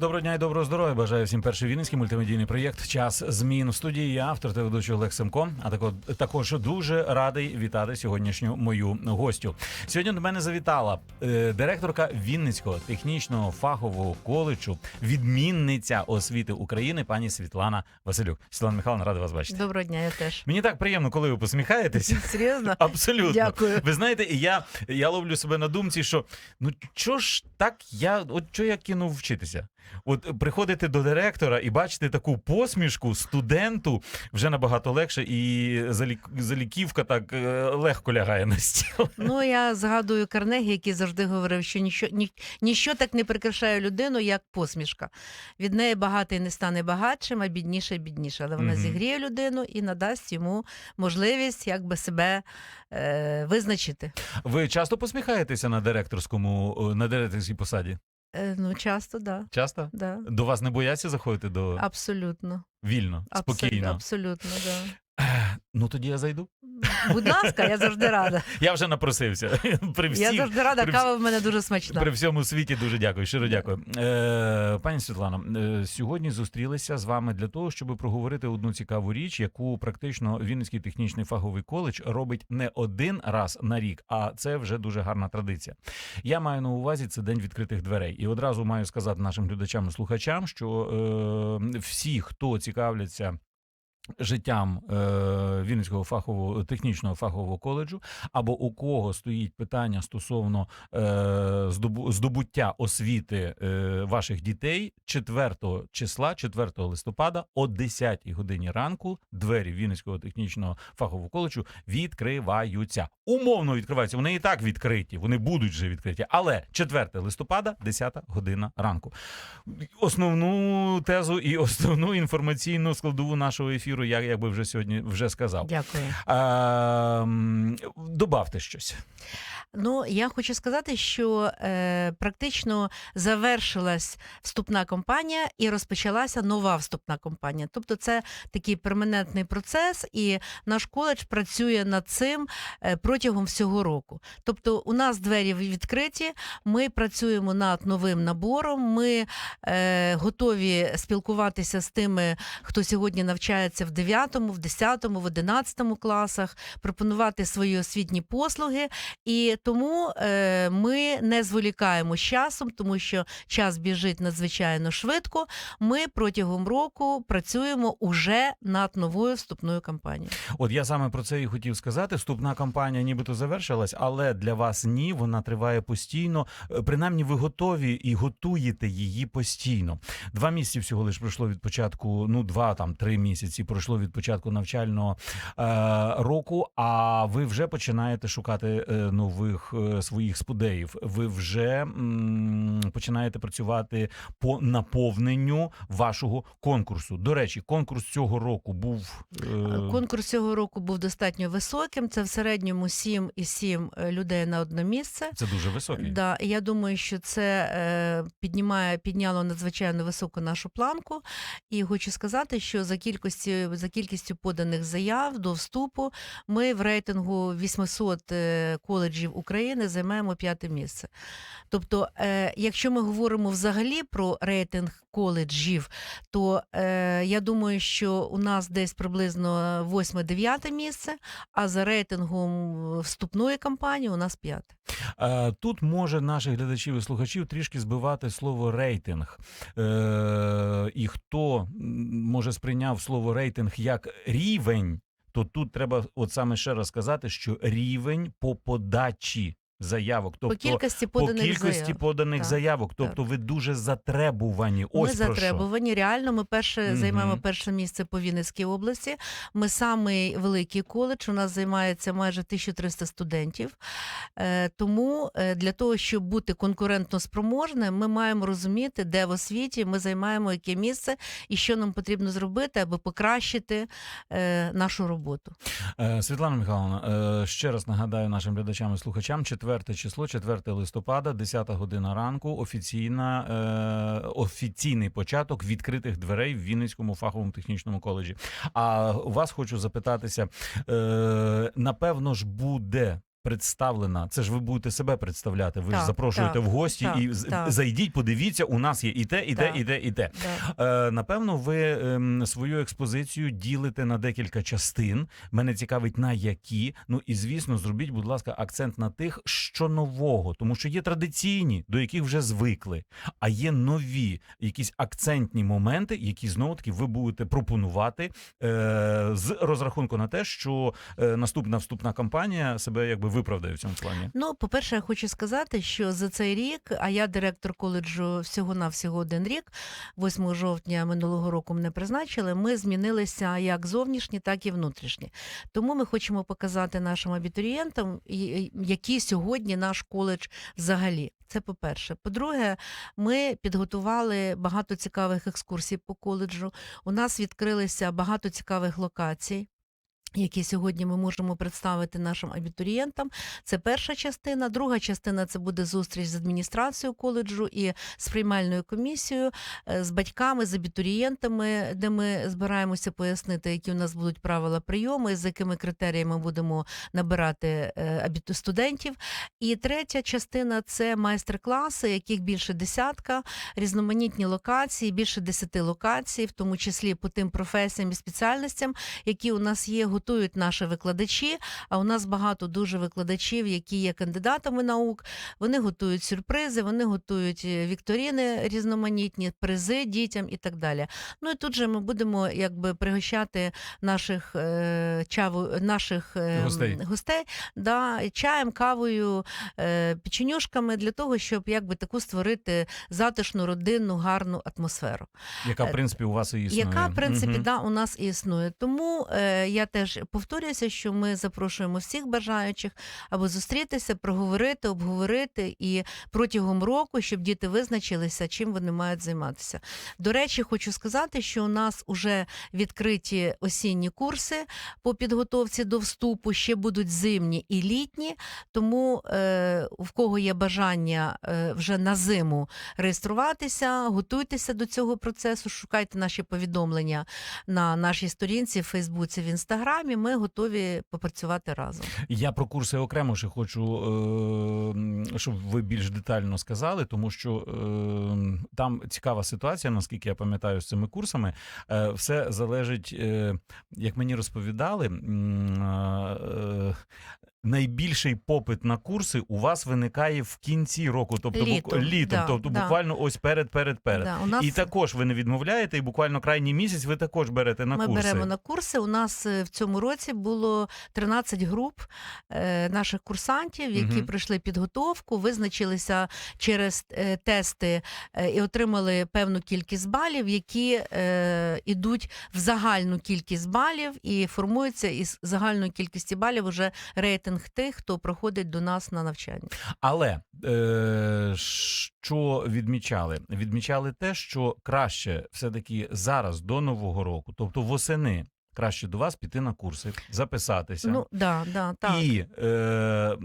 Доброго дня і доброго здоров'я. Бажаю всім перший вінницький мультимедійний проєкт Час змін у студії. Я автор та ведучий Олег Семко. А тако- також дуже радий вітати сьогоднішню мою гостю. Сьогодні до мене завітала е, директорка Вінницького технічного фахового коледжу, відмінниця освіти України, пані Світлана Василюк. Світлана Михайловна, рада вас бачити. Доброго дня, я теж. Мені так приємно, коли ви посміхаєтеся. Серйозно? Абсолютно. Дякую. Ви знаєте, я, я ловлю себе на думці, що ну чого ж так я, от чого я кинув вчитися? От приходити до директора і бачити таку посмішку студенту вже набагато легше, і залік, заліківка так е, легко лягає на стіл. Ну я згадую Карнегі, який завжди говорив, що ніщо, ні, ніщо так не прикрашає людину, як посмішка. Від неї багатий не стане багатшим, а бідніше бідніше. Але вона Мгм. зігріє людину і надасть йому можливість якби себе е, визначити. Ви часто посміхаєтеся на директорському е, на директорській посаді? Е, ну, часто, да. Часто? да. До вас не бояться заходити до Абсолютно. вільно, Абсолютно, спокійно. абсолютно, да. Ну тоді я зайду. Будь ласка, я завжди рада. Я вже напросився. При Я завжди рада, при кава в мене дуже смачна. При всьому світі дуже дякую. Щиро дякую. Е, пані Світлано, е, сьогодні зустрілися з вами для того, щоб проговорити одну цікаву річ, яку практично Вінницький технічний фаховий коледж робить не один раз на рік, а це вже дуже гарна традиція. Я маю на увазі це день відкритих дверей. І одразу маю сказати нашим глядачам і слухачам, що е, всі, хто цікавляться. Життям е, Вінницького фахового технічного фахового коледжу, або у кого стоїть питання стосовно е, здобу- здобуття освіти е, ваших дітей 4 числа, 4 листопада, о 10 годині ранку двері Вінницького технічного фахового коледжу відкриваються. Умовно відкриваються. Вони і так відкриті, вони будуть вже відкриті. Але 4 листопада, 10 година ранку. Основну тезу і основну інформаційну складову нашого ефіру я якби вже сьогодні вже сказав. Дякую. А, добавте щось. Ну, я хочу сказати, що е, практично завершилась вступна кампанія і розпочалася нова вступна кампанія. Тобто, це такий перманентний процес, і наш коледж працює над цим е, протягом всього року. Тобто, у нас двері відкриті, ми працюємо над новим набором. Ми е, готові спілкуватися з тими, хто сьогодні навчається в 9, в 10, в 11 класах, пропонувати свої освітні послуги. І тому е, ми не зволікаємо з часом, тому що час біжить надзвичайно швидко. Ми протягом року працюємо уже над новою вступною кампанією. От я саме про це і хотів сказати. Вступна кампанія нібито завершилась, але для вас ні, вона триває постійно. Е, Принаймні, ви готові і готуєте її постійно. Два місяці всього лиш пройшло від початку. Ну, два там три місяці пройшло від початку навчального е, року. А ви вже починаєте шукати е, нових е, своїх спудеїв. Ви вже м, починаєте працювати по наповненню вашого конкурсу. До речі, конкурс цього року був е, Конкурс цього року був достатньо високим. Це в середньому 7,7 е, людей на одне місце. Це дуже високий. Да, і я думаю, що це е, піднімає, підняло надзвичайно високу нашу планку. І хочу сказати, що за кількістю, за кількістю поданих заяв до вступу ми в рейтингу 800 е, коледжів України займаємо п'яте місце. Тобто, е, якщо ми говоримо взагалі про рейтинг коледжів, то е, я думаю, що у нас десь приблизно 8-9 місце, а за рейтингом вступної кампанії у нас п'яте. Е, Тут може наших глядачів і слухачів трішки збивати слово рейтинг. Е, І хто може сприйняв слово рейтинг як рівень, то тут треба от саме ще раз сказати, що рівень по подачі заявок, тобто по кількості по поданих кількості заяв. поданих Так, заявок, тобто ви дуже затребувані. Ось Ми про що. затребувані. Реально, ми перше Мгм. займаємо перше місце по Вінницькій області. Ми самий великий коледж. У нас займається майже 1300 студентів. Е, тому е, для того, щоб бути конкурентно спроможним, ми маємо розуміти, де в освіті ми займаємо яке місце і що нам потрібно зробити, аби покращити е, нашу роботу. Е, Світлана Михайловна, е, ще раз нагадаю нашим глядачам і слухачам, 4 4 число, 4 листопада, 10 година ранку. Офіційна е, офіційний початок відкритих дверей в Вінницькому фаховому технічному коледжі. А у вас хочу запитатися: е, напевно ж буде. Представлена, це ж ви будете себе представляти. Ви ж запрошуєте так, в гості так, і так. зайдіть, подивіться. У нас є і те, і те, Так. і те, і те. Е, напевно, ви ем, свою експозицію ділите на декілька частин. Мене цікавить на які. Ну і звісно, зробіть, будь ласка, акцент на тих, що нового, тому що є традиційні, до яких вже звикли, а є нові якісь акцентні моменти, які знову таки ви будете пропонувати е, з розрахунку на те, що е, наступна вступна кампанія себе якби виправдає в цьому плані. Ну, по-перше, я хочу сказати, що за цей рік, а я директор коледжу всього на всього один рік, 8 жовтня минулого року мене призначили. Ми змінилися як зовнішні, так і внутрішні. Тому ми хочемо показати нашим абітурієнтам, і- і- який сьогодні наш коледж взагалі. Це по-перше. По-друге, ми підготували багато цікавих екскурсій по коледжу. У нас відкрилися багато цікавих локацій. Які сьогодні ми можемо представити нашим абітурієнтам, це перша частина. Друга частина це буде зустріч з адміністрацією коледжу і з приймальною комісією, е, з батьками, з абітурієнтами, де ми збираємося пояснити, які у нас будуть правила прийому, з якими критеріями будемо набирати е, абіту- студентів. І третя частина це майстер-класи, яких більше десятка, різноманітні локації, більше десяти локацій, в тому числі по тим професіям і спеціальностям, які у нас є, готують наші викладачі. А у нас багато дуже викладачів, які є кандидатами наук. Вони готують сюрпризи, вони готують е, вікторини різноманітні, призи дітям і так далі. Ну і тут же ми будемо якби пригощати наших е, чаву, наших е, Гостей. гостей да, чаєм, кавою, е, печенюшками для того, щоб якби таку створити затишну, родинну, гарну атмосферу Яка в принципі у вас і існує. яка в принципі Мгм. да, у нас і існує. Тому е, я теж повторююся, що ми запрошуємо всіх бажаючих або зустрітися, проговорити, обговорити і протягом року, щоб діти визначилися, чим вони мають займатися. До речі, хочу сказати, що у нас вже відкриті осінні курси по підготовці до вступу, ще будуть зимні і літні. Тому е, в кого є бажання е, вже на зиму реєструватися, готуйтеся до цього процесу, шукайте наші повідомлення на нашій сторінці в Фейсбуці, в Інстаграмі. Ми готові попрацювати разом. Я про курси окремо ще хочу, е, щоб ви більш детально сказали, тому що е, там цікава ситуація, наскільки я пам'ятаю, з цими курсами. Е, все залежить, як мені розповідали. Найбільший попит на курси у вас виникає в кінці року, тобто Літом, літом, да, тобто да. буквально ось перед, перед, перед. Да, у нас І також ви не відмовляєте, і буквально крайній місяць ви також берете на ми курси. беремо на курси. У нас е, в цьому році було 13 груп е, наших курсантів, які Мгм. пройшли підготовку, визначилися через е, тести і отримали певну кількість балів, які йдуть в загальну кількість балів і формується із загальної кількості балів уже рейтинг тих, хто проходить до нас на навчання. Але е, що відмічали? Відмічали те, що краще все-таки зараз до нового року, тобто восени, краще до вас піти на курси, записатися. Ну да, да, так. і е,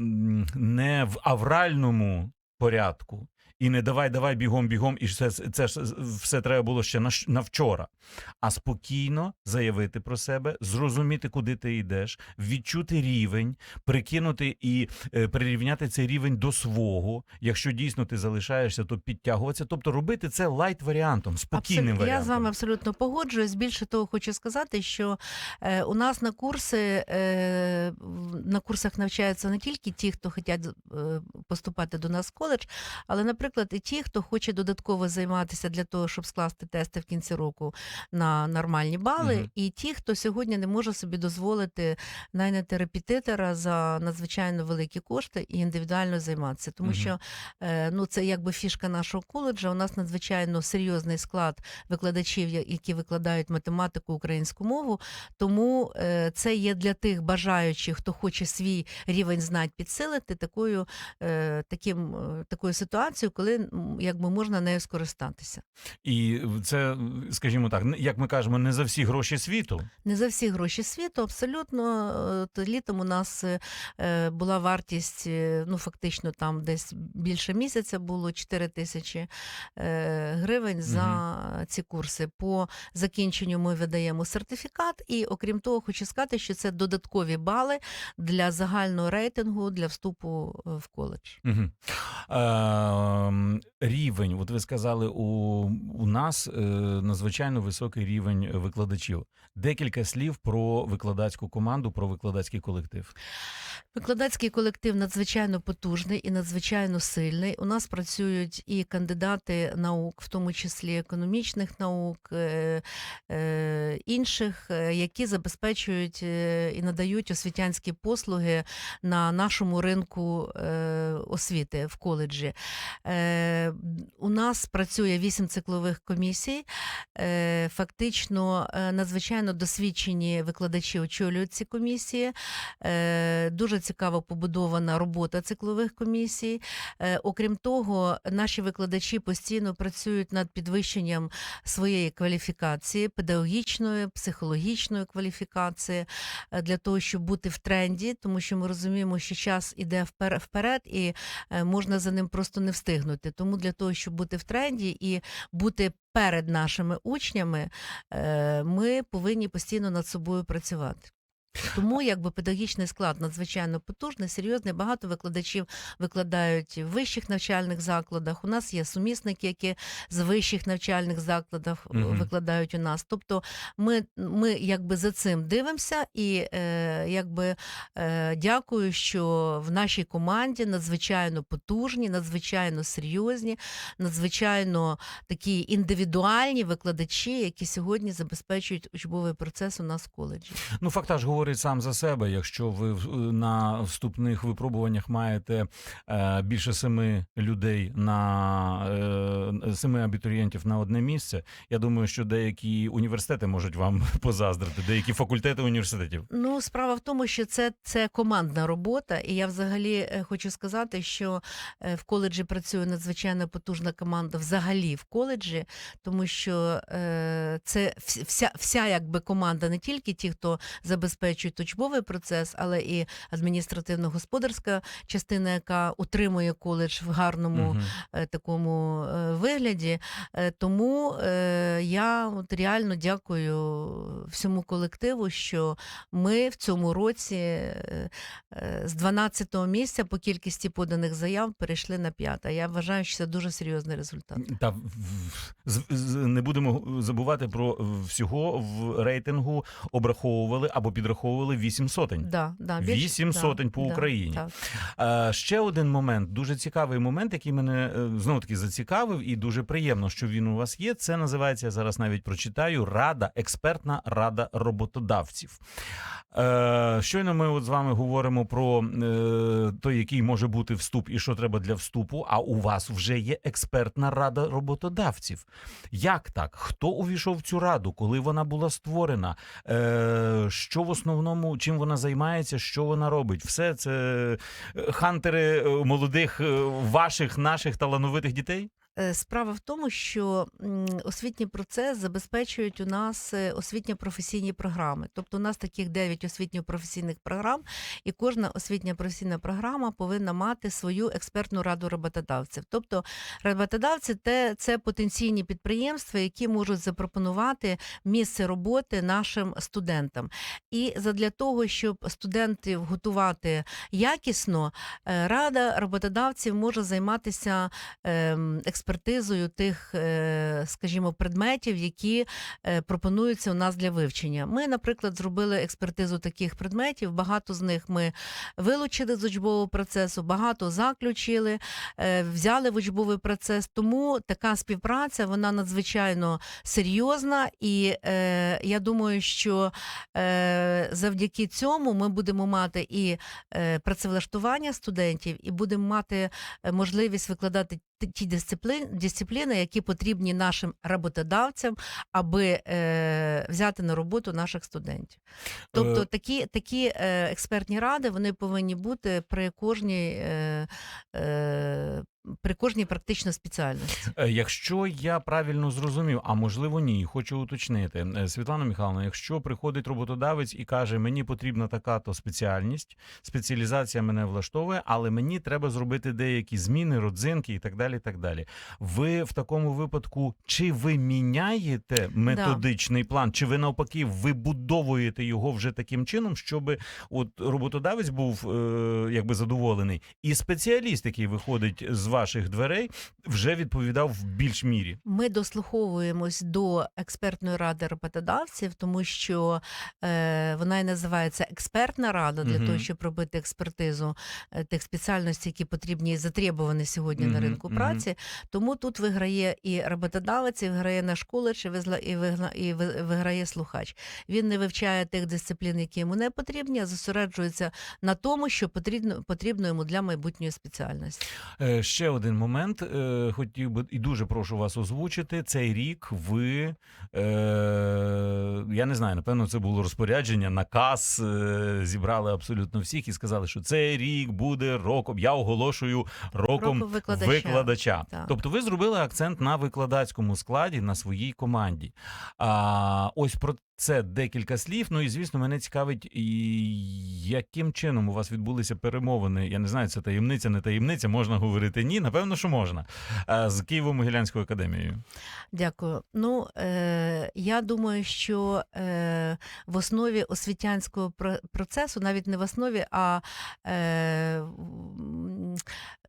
не в авральному порядку. І не давай, давай бігом, бігом, і все це ж все треба було ще на, на вчора. А спокійно заявити про себе, зрозуміти, куди ти йдеш, відчути рівень, прикинути і е, прирівняти цей рівень до свого. Якщо дійсно ти залишаєшся, то підтягуватися. Тобто робити це лайт варіантом, спокійним варіантом. Я з вами абсолютно погоджуюсь. Більше того, хочу сказати, що е, у нас на курси е, на курсах навчаються не тільки ті, хто хочуть е, поступати до нас в коледж, але, наприклад, і ті, хто хоче додатково займатися для того, щоб скласти тести в кінці року на нормальні бали, Мгм. і ті, хто сьогодні не може собі дозволити найняти репетитора за надзвичайно великі кошти і індивідуально займатися, тому Мгм. що е, ну це якби фішка нашого коледжа. У нас надзвичайно серйозний склад викладачів, які викладають математику, українську мову. Тому е, це є для тих бажаючих, хто хоче свій рівень знань підсилити, такою, е, таким, такою ситуацією, коли якби можна нею скористатися. І це, скажімо так, як ми кажемо, не за всі гроші світу. Не за всі гроші світу, абсолютно. Е, То літом у нас е, е, була вартість, ну фактично там десь більше місяця було 4 тисячі гривень за ці курси. По закінченню ми видаємо сертифікат, і окрім того, хочу сказати, що це додаткові бали для загального рейтингу для вступу в коледж. Угу. Е, рівень, от ви сказали, у, у нас е, надзвичайно високий рівень викладачів. Декілька слів про викладацьку команду, про викладацький колектив. Викладацький колектив надзвичайно потужний і надзвичайно сильний. У нас працюють і кандидати наук, в тому числі економічних наук, е, е, інших, які забезпечують і надають освітянські послуги на нашому ринку освіти в коледжі. Е, У нас працює вісім циклових комісій. Е, Фактично е, надзвичайно досвідчені викладачі очолюють ці комісії. Дуже цікаво побудована робота циклових комісій. Окрім того, наші викладачі постійно працюють над підвищенням своєї кваліфікації, педагогічної, психологічної кваліфікації для того, щоб бути в тренді, тому що ми розуміємо, що час іде впер- вперед, і можна за ним просто не встигнути. Тому для того, щоб бути в тренді і бути перед нашими учнями, е, ми повинні постійно над собою працювати. Тому якби педагогічний склад надзвичайно потужний, серйозний. Багато викладачів викладають в вищих навчальних закладах. У нас є сумісники, які з вищих навчальних закладів е, Мгм. викладають у нас. Тобто ми, ми якби за цим дивимося, і е, якби е, дякую, що в нашій команді надзвичайно потужні, надзвичайно серйозні, надзвичайно такі індивідуальні викладачі, які сьогодні забезпечують учбовий процес у нас в коледжі. Ну, фактаж говорить сам за себе. Якщо ви в- на вступних випробуваннях маєте е, більше семи людей на е, семи абітурієнтів на одне місце, я думаю, що деякі університети можуть вам позаздрити, деякі факультети університетів. Ну, справа в тому, що це, це командна робота, і я взагалі е, хочу сказати, що е, в коледжі працює надзвичайно потужна команда взагалі в коледжі, тому що е, це вся, вся якби команда, не тільки ті, хто забезпечують учбовий процес, але і адміністративно-господарська частина, яка утримує коледж в гарному е, такому е, вигляді. Е, Тому я от реально дякую всьому колективу, що ми в цьому році з 12-го місця по кількості поданих заяв перейшли на п'яте. Я вважаю, що це дуже серйозний результат. Та не будемо забувати про всього в рейтингу обраховували або підраховували вісім сотень. Да, да, Вісім да, сотень по да, Україні. Так. Е, ще один момент, дуже цікавий момент, який мене знову таки зацікавив, і дуже приємно, що він у вас є. Це називається я зараз навіть прочитаю Рада, експертна рада роботодавців. Е, щойно ми от з вами говоримо про е, той, який може бути вступ і що треба для вступу. А у вас вже є експертна рада роботодавців. Як так? Хто увійшов в цю раду? Коли вона була створена? Е, що в основному чим вона займається? Що вона робить? Все це е, хантери е, молодих е, ваших наших талановитих дітей? Е, Справа в тому, що освітній процес забезпечують у нас е, освітньо-професійні програми. Тобто у нас таких 9 освітньо-професійних програм, і кожна освітня професійна програма повинна мати свою експертну раду роботодавців. Тобто роботодавці те, це потенційні підприємства, які можуть запропонувати місце роботи нашим студентам. І задля того, щоб студентів готувати якісно, е, рада роботодавців може займатися ем, експертизою тих, е, скажімо, предметів, які е, пропонуються у нас для вивчення. Ми, наприклад, зробили експертизу таких предметів. Багато з них ми вилучили з учбового процесу, багато заключили, е, взяли в учбовий процес. Тому така співпраця вона надзвичайно серйозна, і я думаю, що завдяки цьому ми будемо мати і працевлаштування студентів, і будемо мати можливість викладати ті- дисципліни, дисципліни, які потрібні нашим роботодавцям, аби е, взяти на роботу наших студентів. Тобто Е. такі, такі е, експертні ради вони повинні бути при кожній е, е, при кожній практично спеціальності. Е, Якщо я правильно зрозумів, а можливо ні, хочу уточнити. Е, Світлана Михайловна, якщо приходить роботодавець і каже, мені потрібна така то спеціальність, спеціалізація мене влаштовує, але мені треба зробити деякі зміни, родзинки і так далі. і так далі. Ви в такому випадку чи ви міняєте методичний план, чи ви навпаки вибудовуєте його вже таким чином, щоб от роботодавець був е, якби задоволений, і спеціаліст, який виходить з ваших дверей, вже відповідав в більш мірі. Ми дослуховуємось до експертної ради роботодавців, тому що е, вона і називається експертна рада для Мгм. того, щоб робити експертизу е, тих спеціальностей, які потрібні і затребувані сьогодні на ринку праці. Тому тут виграє і роботодавець, і виграє наш коледж, і, визла- і, вигна- і виграє слухач. Він не вивчає тих дисциплін, які йому не потрібні, а зосереджується на тому, що потрібно, потрібно йому для майбутньої спеціальності. Е, ще один момент. Е, хотів би і дуже прошу вас озвучити. Цей рік ви е, я не знаю, напевно, це було розпорядження, наказ. Е, зібрали абсолютно всіх і сказали, що цей рік буде роком. Я оголошую роком Року викладача. викладача. Тобто, ви зробили акцент на викладацькому складі на своїй команді. А ось про це декілька слів. Ну і звісно, мене цікавить, яким чином у вас відбулися перемовини. Я не знаю, це таємниця, не таємниця, можна говорити ні. Напевно, що можна. З Києво-Могилянською академією. Дякую. Ну е, я думаю, що е, в основі освітянського процесу, навіть не в основі, а е,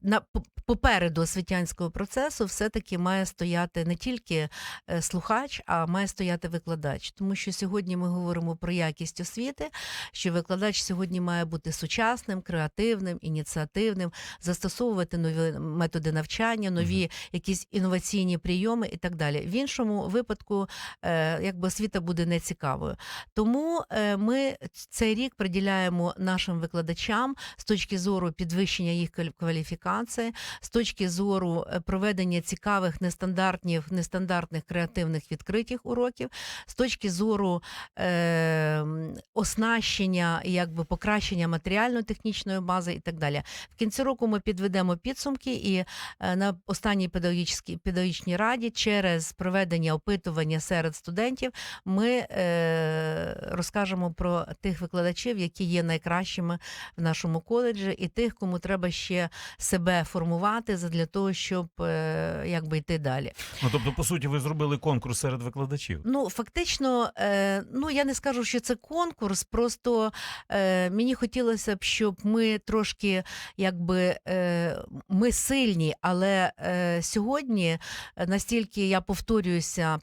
на попереду освітянського процесу, все-таки має стояти не тільки е, слухач, а має стояти викладач. Тому що сьогодні ми говоримо про якість освіти, що викладач сьогодні має бути сучасним, креативним, ініціативним, застосовувати нові методи навчання, нові якісь інноваційні прийоми і так далі. В іншому випадку, е, якби освіта буде нецікавою. Тому е, ми цей рік приділяємо нашим викладачам з точки зору підвищення їх кваліфікації, з точки зору е, проведення цікавих нестандартних, нестандартних креативних відкритих уроків, з точки зору е, оснащення, і якби покращення матеріально-технічної бази і так далі. В кінці року ми підведемо підсумки і е, на останній педагогічній педагогічній раді через проведення опитування серед студентів ми е, розкажемо про тих викладачів, які є найкращими в нашому коледжі, і тих, кому треба ще себе формувати для того, щоб е, якби йти далі. Ну тобто, по суті, ви зробили конкурс серед викладачів. Ну, фактично, е, ну я не скажу, що це конкурс. Просто е, мені хотілося б, щоб ми трошки, якби е, ми сильні, але е, сьогодні е, настільки я повторююся,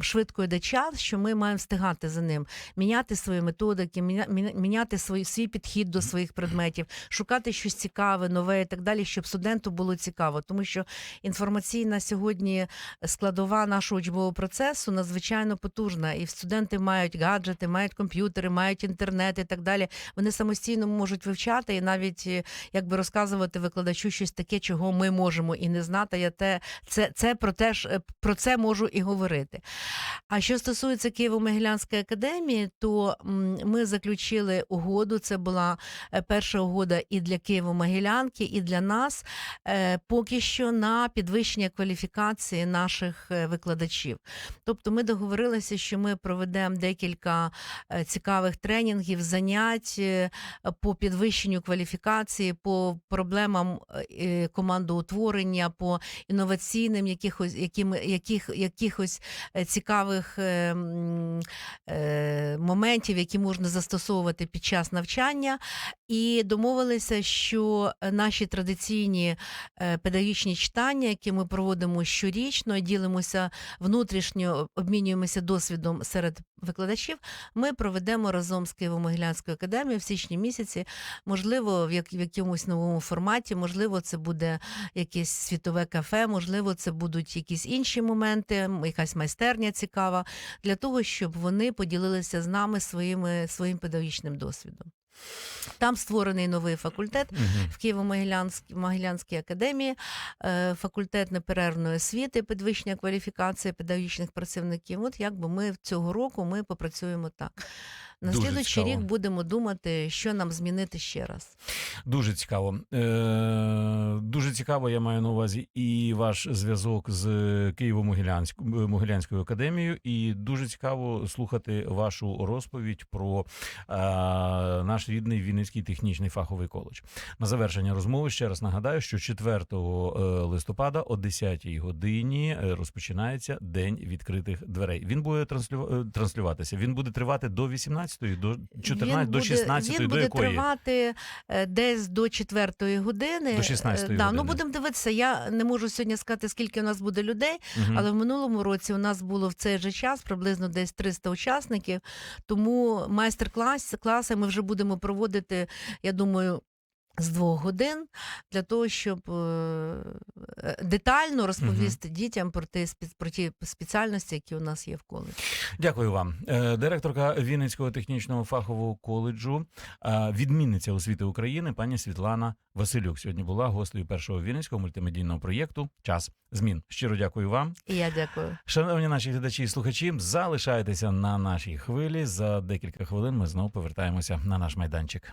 швидко йде час, що ми маємо встигати за ним, міняти свої методики, міня- міня- міняти свій, свій підхід до своїх предметів, шукати щось цікаве, нове і так далі, щоб студенту було цікаво, тому що інформаційна сьогодні складова нашого учбового процесу надзвичайно потужна, і студенти мають гаджети, мають комп'ютери, мають інтернет і так далі. Вони самостійно можуть вивчати і навіть е, якби розказувати викладачу щось таке, чого ми можемо і не знати. Я те це, це про те ж е, про це можу і говорити. А що стосується Києво-Могилянської академії, то ми заключили угоду. Це була е, перша угода і для Києво-Могилянки, і для нас поки що на підвищення кваліфікації наших викладачів. Тобто ми договорилися, що ми проведемо декілька е, цікавих тренінгів, занять е, по підвищенню кваліфікації, по проблемам е, командоутворення, по інноваційним якихось, яким, яких, якихось цікавих моментів, які можна застосовувати під час навчання. І домовилися, що наші традиційні педагогічні читання, які ми проводимо щорічно, ділимося внутрішньо, обмінюємося досвідом серед викладачів. Ми проведемо разом з Києво-Могилянською академією в січні місяці. Можливо, в, як, в якомусь новому форматі, можливо, це буде якесь світове кафе, можливо, це будуть якісь інші моменти, якась майстерня цікава, для того, щоб вони поділилися з нами своїми, своїм педагогічним досвідом. Там створений новий факультет угу. в Києво-Могилянській Могилянській академії, е, факультет неперервної освіти, підвищення кваліфікації педагогічних працівників. От якби ми цього року ми попрацюємо так. На Дуже слідуючий цікаво. рік будемо думати, що нам змінити ще раз. Дуже цікаво. Е, дуже цікаво, я маю на увазі і ваш зв'язок з Києво-Могилянською Могилянською академією, і дуже цікаво слухати вашу розповідь про е, наш рідний Вінницький технічний фаховий коледж. На завершення розмови ще раз нагадаю, що 4 е, листопада о 10 годині е, розпочинається день відкритих дверей. Він буде транслю... е, транслюватися. Він буде тривати до 18 до 14 до 16 він до буде якої? тривати е, десь до 4 години. До 16-ї Е, да, години. Ну будемо дивитися. Я не можу сьогодні сказати, скільки у нас буде людей, угу. але в минулому році у нас було в цей же час приблизно десь 300 учасників. Тому майстер-клас класи ми вже будемо проводити, я думаю. З двох годин для того, щоб е, е, детально розповісти дітям про ті, про ті спеціальності, які у нас є в коледжі. Дякую вам, Е, директорка Вінницького технічного фахового коледжу, відмінниця освіти України, пані Світлана Василюк. Сьогодні була гостею першого вінницького мультимедійного проєкту Час змін. Щиро дякую вам. І я дякую. Шановні наші глядачі і слухачі, залишайтеся на нашій хвилі. За декілька хвилин ми знову повертаємося на наш майданчик.